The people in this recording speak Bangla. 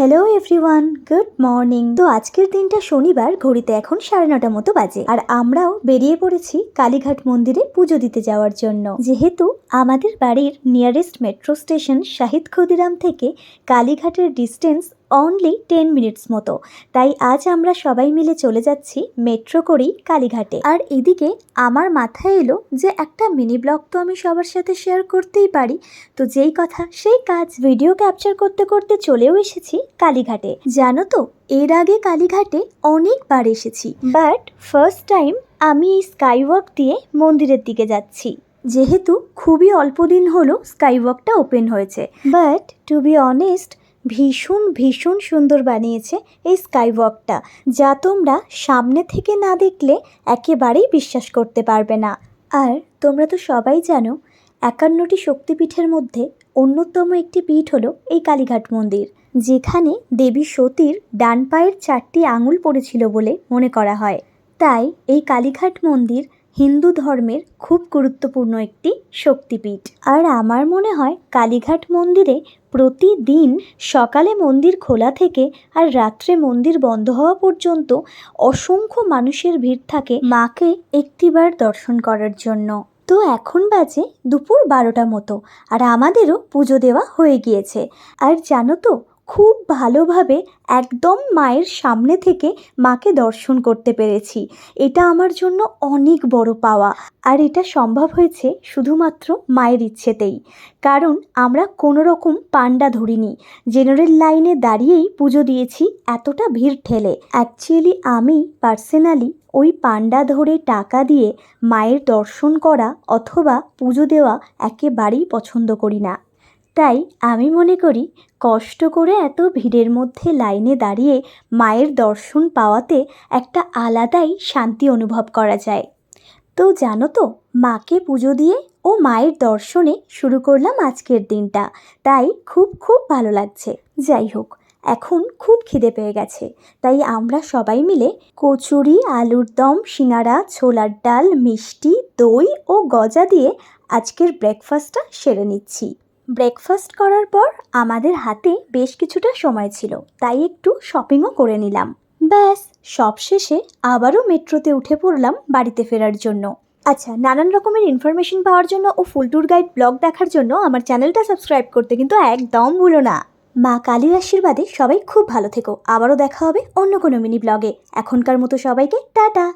হ্যালো এভরিওয়ান গুড মর্নিং তো আজকের দিনটা শনিবার, ঘড়িতে এখন সাড়ে নটা মতো বাজে। আর আমরাও বেরিয়ে পড়েছি কালীঘাট মন্দিরে পুজো দিতে যাওয়ার জন্য। যেহেতু আমাদের বাড়ির nearest metro station Shahid Kshudiram থেকে কালীঘাটের ডিস্টেন্স অনলি টেন মিনিটস মতো। তাই আজ আমরা সবাই মিলে চলে যাচ্ছি মেট্রো করেই কালীঘাটে। আর এদিকে আমার মাথায় এলো যে একটা মিনি ব্লগ তো আমি সবার সাথে শেয়ার করতেই পারি। তো যেই কথা, সেই কাজ ভিডিও ক্যাপচার করতে করতে চলেও এসেছি কালীঘাটে। জানো তো, এর আগে কালীঘাটে অনেকবার এসেছি। বাট ফার্স্ট টাইম আমি এই স্কাইওয়াক দিয়ে মন্দিরের দিকে যাচ্ছি। যেহেতু খুবই অল্প দিন হলো স্কাইওয়াকটা ওপেন হয়েছে। বাট টু বি অনেস্ট ভীষণ ভীষণ সুন্দর বানিয়েছে এই স্কাইওয়াকটা, যা তোমরা সামনে থেকে না দেখলে একেবারেই বিশ্বাস করতে পারবে না। আর তোমরা তো সবাই জানো, একান্নটি শক্তিপীঠের মধ্যে অন্যতম একটি পীঠ হলো এই কালীঘাট মন্দির, যেখানে দেবী সতীর ডান পায়ের চারটি আঙুল পড়েছিল বলে মনে করা হয়। তাই এই কালীঘাট মন্দির হিন্দু ধর্মের খুব গুরুত্বপূর্ণ একটি শক্তিপীঠ। আর আমার মনে হয় কালীঘাট মন্দিরে প্রতিদিন সকালে মন্দির খোলা থেকে আর রাত্রে মন্দির বন্ধ হওয়া পর্যন্ত অসংখ্য মানুষের ভিড় থাকে মাকে একটিবার দর্শন করার জন্য। তো এখন বাজে দুপুর বারোটা মতো, আর আমাদেরও পুজো দেওয়া হয়ে গিয়েছে। আর জানো তো খুব ভালোভাবে একদম মায়ের সামনে থেকে মাকে দর্শন করতে পেরেছি। এটা আমার জন্য অনেক বড় পাওয়া। আর এটা সম্ভব হয়েছে শুধুমাত্র মায়ের ইচ্ছেতেই। কারণ আমরা কোনো রকম পান্ডা ধরিনি। জেনারেল লাইনে দাঁড়িয়েই পুজো দিয়েছি এতটা ভিড় ঠেলে। অ্যাকচুয়ালি আমি পার্সোনালি ওই পান্ডা ধরে টাকা দিয়ে মায়ের দর্শন করা অথবা পুজো দেওয়া একেবারেই পছন্দ করি না। তাই আমি মনে করি কষ্ট করে এত ভিড়ের মধ্যে লাইনে দাঁড়িয়ে মায়ের দর্শন পাওয়াতে একটা আলাদাই শান্তি অনুভব করা যায়। তো জানো তো, মাকে পুজো দিয়ে ও মায়ের দর্শনে শুরু করলাম আজকের দিনটা। তাই খুব খুব ভালো লাগছে। যাই হোক, এখন খুব খিদে পেয়ে গেছে। তাই আমরা সবাই মিলে কচুরি, আলুর দম, সিঙাড়া, ছোলার ডাল, মিষ্টি, দই ও গজা দিয়ে আজকের ব্রেকফাস্টটা সেরে নিচ্ছি। ব্রেকফাস্ট করার পর আমাদের হাতে বেশ কিছুটা সময় ছিল, তাই একটু শপিংও করে নিলাম। ব্যাস, সব শেষে আবারও মেট্রোতে উঠে পড়লাম বাড়িতে ফেরার জন্য। আচ্ছা নানান রকমের ইনফরমেশন পাওয়ার জন্য ও ফুল ট্যুর গাইড ব্লগ দেখার জন্য আমার চ্যানেলটা সাবস্ক্রাইব করতে কিন্তু একদম ভুলো না। মা কালীর আশীর্বাদে সবাই খুব ভালো থেকো। আবারও দেখা হবে অন্য কোনো মিনি ব্লগে এখনকার মতো সবাইকে টাটা!